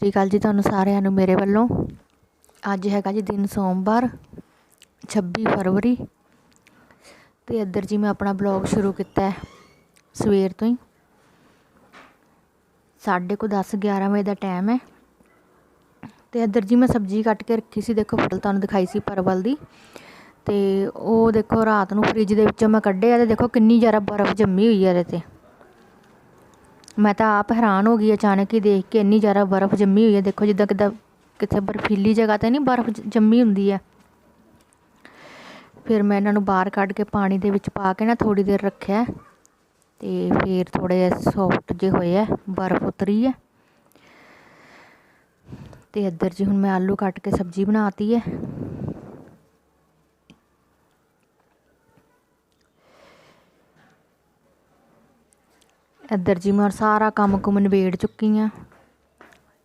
ਸ੍ਰੀ ਅਕਾਲ ਜੀ ਤੁਹਾਨੂੰ ਸਾਰਿਆਂ ਨੂੰ ਮੇਰੇ ਵੱਲੋਂ। ਅੱਜ ਹੈਗਾ ਜੀ ਦਿਨ ਸੋਮਵਾਰ 26 ਫਰਵਰੀ। ਤੇ ਇੱਧਰ ਜੀ ਮੈਂ ਆਪਣਾ ਬਲੌਗ ਸ਼ੁਰੂ ਕੀਤਾ ਹੈ, ਸਵੇਰ ਤੋਂ ਹੀ। ਸਾਢੇ ਕੁ 10 11 ਵਜੇ ਦਾ ਟਾਈਮ ਹੈ। ਤੇ ਇੱਧਰ ਜੀ ਮੈਂ ਸਬਜ਼ੀ ਕੱਟ ਕੇ ਰੱਖੀ ਸੀ, ਦੇਖੋ ਫਲ ਤੁਹਾਨੂੰ ਦਿਖਾਈ ਸੀ ਪਰਵਲ ਦੀ। ਤੇ ਉਹ ਦੇਖੋ ਰਾਤ ਨੂੰ ਫ੍ਰਿਜ ਦੇ ਵਿੱਚੋਂ ਮੈਂ ਕੱਢਿਆ ਤੇ ਦੇਖੋ ਕਿੰਨੀ ਜ਼ਿਆਦਾ ਬਰਫ਼ ਜੰਮੀ ਹੋਈ ਹੈ ਇਹਦੇ ਤੇ। ਮੈਂ ਤਾਂ ਆਪ ਹੈਰਾਨ ਹੋ ਗਈ ਅਚਾਨਕ ਹੀ ਦੇਖ ਕੇ ਇੰਨੀ ਜ਼ਿਆਦਾ ਬਰਫ਼ ਜੰਮੀ ਹੋਈ ਹੈ। ਦੇਖੋ ਜਿੱਦਾਂ ਕਿੱਦਾਂ ਕਿਤੇ ਬਰਫੀਲੀ ਜਗ੍ਹਾ ਤੇ ਨਹੀਂ ਬਰਫ਼ ਜੰਮੀ ਹੁੰਦੀ ਹੈ। ਫਿਰ ਮੈਂ ਇਹਨਾਂ ਨੂੰ ਬਾਹਰ ਕੱਢ ਕੇ ਪਾਣੀ ਦੇ ਵਿੱਚ ਪਾ ਕੇ ਨਾ ਥੋੜੀ ਦੇਰ ਰੱਖਿਆ ਤੇ ਫਿਰ ਥੋੜੇ ਸੌਫਟ ਜੇ ਹੋਏ ਆ ਬਰਫ਼ ਉਤਰੀ ਹੈ। ਤੇ ਇੱਧਰ ਜੀ ਹੁਣ ਮੈਂ ਆਲੂ ਕੱਟ ਕੇ ਸਬਜ਼ੀ ਬਣਾਤੀ ਹੈ। ਇੱਧਰ ਜੀ ਮੈਂ ਸਾਰਾ ਕੰਮ ਕੁਮ ਨਿਬੇੜ ਚੁੱਕੀ ਆ।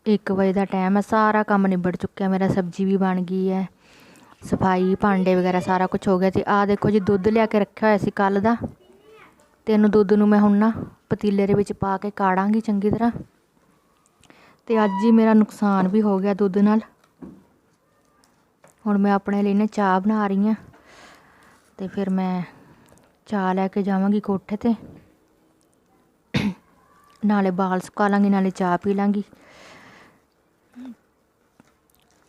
1 ਵਜੇ ਦਾ ਟਾਈਮ ਹੈ, ਸਾਰਾ ਕੰਮ ਨਿਬੜ ਚੁੱਕਿਆ, ਮੇਰਾ ਸਬਜ਼ੀ ਵੀ ਬਣ ਗਈ ਹੈ। ਸਫ਼ਾਈ, ਭਾਂਡੇ ਵਗੈਰਾ ਸਾਰਾ ਕੁਝ ਹੋ ਗਿਆ ਤੇ ਆਹ ਦੇਖੋ ਜੀ, ਦੁੱਧ ਲਿਆ ਕੇ ਰੱਖਿਆ ਹੋਇਆ ਸੀ ਕੱਲ ਦਾ। ਤੇ ਇਹਨੂੰ ਦੁੱਧ ਨੂੰ ਮੈਂ ਹੁਣ ਨਾ ਪਤੀਲੇ ਦੇ ਵਿੱਚ ਪਾ ਕੇ ਕਾੜਾਂਗੀ ਚੰਗੀ ਤਰ੍ਹਾਂ। ਤੇ ਅੱਜ ਹੀ ਮੇਰਾ ਨੁਕਸਾਨ ਵੀ ਹੋ ਗਿਆ ਦੁੱਧ ਨਾਲ। ਹੁਣ ਮੈਂ ਆਪਣੇ ਲਈ ਨਾ ਚਾਹ ਬਣਾ ਰਹੀ ਹਾਂ ਤੇ ਫਿਰ ਮੈਂ ਚਾਹ ਲੈ ਕੇ ਜਾਵਾਂਗੀ ਕੋਠੇ ਤੇ। ਨਾਲੇ ਬਾਲ ਸੁਕਾ ਲਾਂਗੀ, ਨਾਲੇ ਚਾਹ ਪੀ ਲਾਂਗੀ।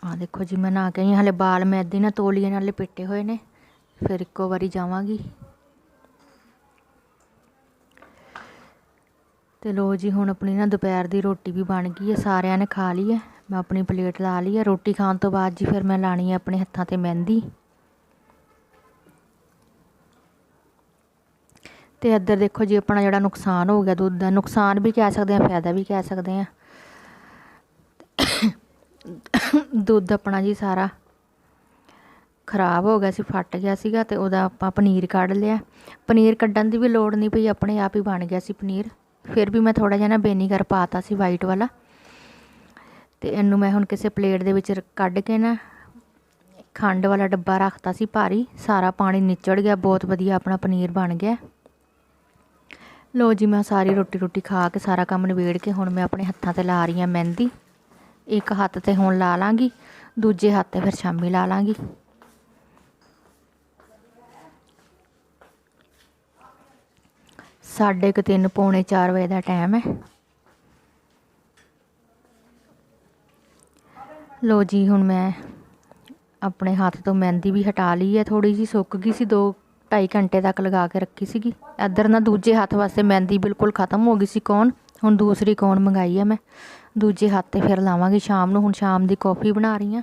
ਆ ਦੇਖੋ ਜੀ, ਮੈਂ ਨਾ ਕੇ ਆਈ ਹਲੇ ਬਾਲ ਮੈਂ ਏਦਾਂ ਨਾ ਤੋਲੀਏ ਨਾਲ ਲਪੇਟੇ ਹੋਏ ਨੇ, ਫਿਰ ਇੱਕੋ ਵਾਰੀ ਜਾਵਾਂਗੀ। ਤੇ ਲੋ ਜੀ, ਹੁਣ ਆਪਣੀ ਨਾ ਦੁਪਹਿਰ ਦੀ ਰੋਟੀ ਵੀ ਬਣ ਗਈ ਹੈ, ਸਾਰਿਆਂ ਨੇ ਖਾ ਲਈ ਹੈ। ਮੈਂ ਆਪਣੀ ਪਲੇਟ ਲਾ ਲਈ ਹੈ, ਰੋਟੀ ਖਾਣ ਤੋਂ ਬਾਅਦ ਜੀ ਫਿਰ ਮੈਂ ਲਾਣੀ ਹੈ ਆਪਣੇ ਹੱਥਾਂ ਤੇ ਮਹਿੰਦੀ। ਤੇ ਇੱਧਰ ਦੇਖੋ ਜੀ, ਆਪਣਾ ਜਿਹੜਾ ਨੁਕਸਾਨ ਹੋ ਗਿਆ ਦੁੱਧ ਦਾ। ਨੁਕਸਾਨ ਵੀ ਕਹਿ ਸਕਦੇ ਆ ਫਾਇਦਾ ਵੀ ਕਹਿ ਸਕਦੇ ਆ ਦੁੱਧ ਆਪਣਾ ਜੀ ਸਾਰਾ ਖਰਾਬ ਹੋ ਗਿਆ ਸੀ, ਫਟ ਗਿਆ ਸੀਗਾ ਤੇ ਉਹਦਾ ਆਪਾਂ ਪਨੀਰ ਕੱਢ ਲਿਆ। ਪਨੀਰ ਕੱਢਣ ਦੀ ਵੀ ਲੋੜ ਨਹੀਂ ਪਈ, ਆਪਣੇ ਆਪ ਹੀ ਬਣ ਗਿਆ ਸੀ ਪਨੀਰ। ਫਿਰ ਵੀ ਮੈਂ ਥੋੜਾ ਜਿਹਾ ਨਾ ਬੇਨੀਗਰ ਪਾਤਾ ਸੀ ਵਾਈਟ ਵਾਲਾ। ਤੇ ਇਹਨੂੰ ਮੈਂ ਹੁਣ ਕਿਸੇ ਪਲੇਟ ਦੇ ਵਿੱਚ ਕੱਢ ਕੇ ਨਾ ਖੰਡ ਵਾਲਾ ਡੱਬਾ ਰੱਖਤਾ ਸੀ ਭਾਰੀ। ਸਾਰਾ ਪਾਣੀ ਨਿਚੜ ਗਿਆ, ਬਹੁਤ ਵਧੀਆ ਆਪਣਾ ਪਨੀਰ ਬਣ ਗਿਆ। ਲੋ ਜੀ, ਮੈਂ ਸਾਰੀ ਰੋਟੀ ਰੋਟੀ ਖਾ ਕੇ ਸਾਰਾ ਕੰਮ ਨਿਬੇੜ ਕੇ ਹੁਣ ਮੈਂ ਆਪਣੇ ਹੱਥਾਂ ਤੇ ਲਾ ਰਹੀ ਹਾਂ ਮਹਿੰਦੀ। ਇੱਕ ਹੱਥ ਤੇ ਹੁਣ ਲਾ ਲਾਂਗੀ, ਦੂਜੇ ਹੱਥ ਤੇ ਫਿਰ ਸ਼ਾਮੀ ਲਾ ਲਾਂਗੀ। ਸਾਢੇ ਕੁ ਤਿੰਨ, ਪੌਣੇ 4 ਵਜੇ ਦਾ ਟਾਈਮ ਹੈ। ਲੋ ਜੀ, ਹੁਣ ਮੈਂ ਆਪਣੇ ਹੱਥ ਤੋਂ ਮਹਿੰਦੀ ਵੀ ਹਟਾ ਲਈ ਹੈ ਥੋੜੀ ਜੀ ਸੁੱਕ ਗਈ ਸੀ, ਦੋ ਢਾਈ ਘੰਟੇ ਤੱਕ ਲਗਾ ਕੇ ਰੱਖੀ ਸੀਗੀ। ਇੱਧਰ ਨਾ ਦੂਜੇ ਹੱਥ ਵਾਸਤੇ ਮਹਿੰਦੀ ਬਿਲਕੁਲ ਖਤਮ ਹੋ ਗਈ ਸੀ ਕੌਣ? ਹੁਣ ਦੂਸਰੀ ਕੌਣ ਮੰਗਾਈ ਆ ਮੈਂ? ਦੂਜੇ ਹੱਥ ਤੇ ਫਿਰ ਲਾਵਾਂਗੀ ਸ਼ਾਮ ਨੂੰ। ਹੁਣ ਸ਼ਾਮ ਦੀ ਕੌਫੀ ਬਣਾ ਰਹੀ ਹਾਂ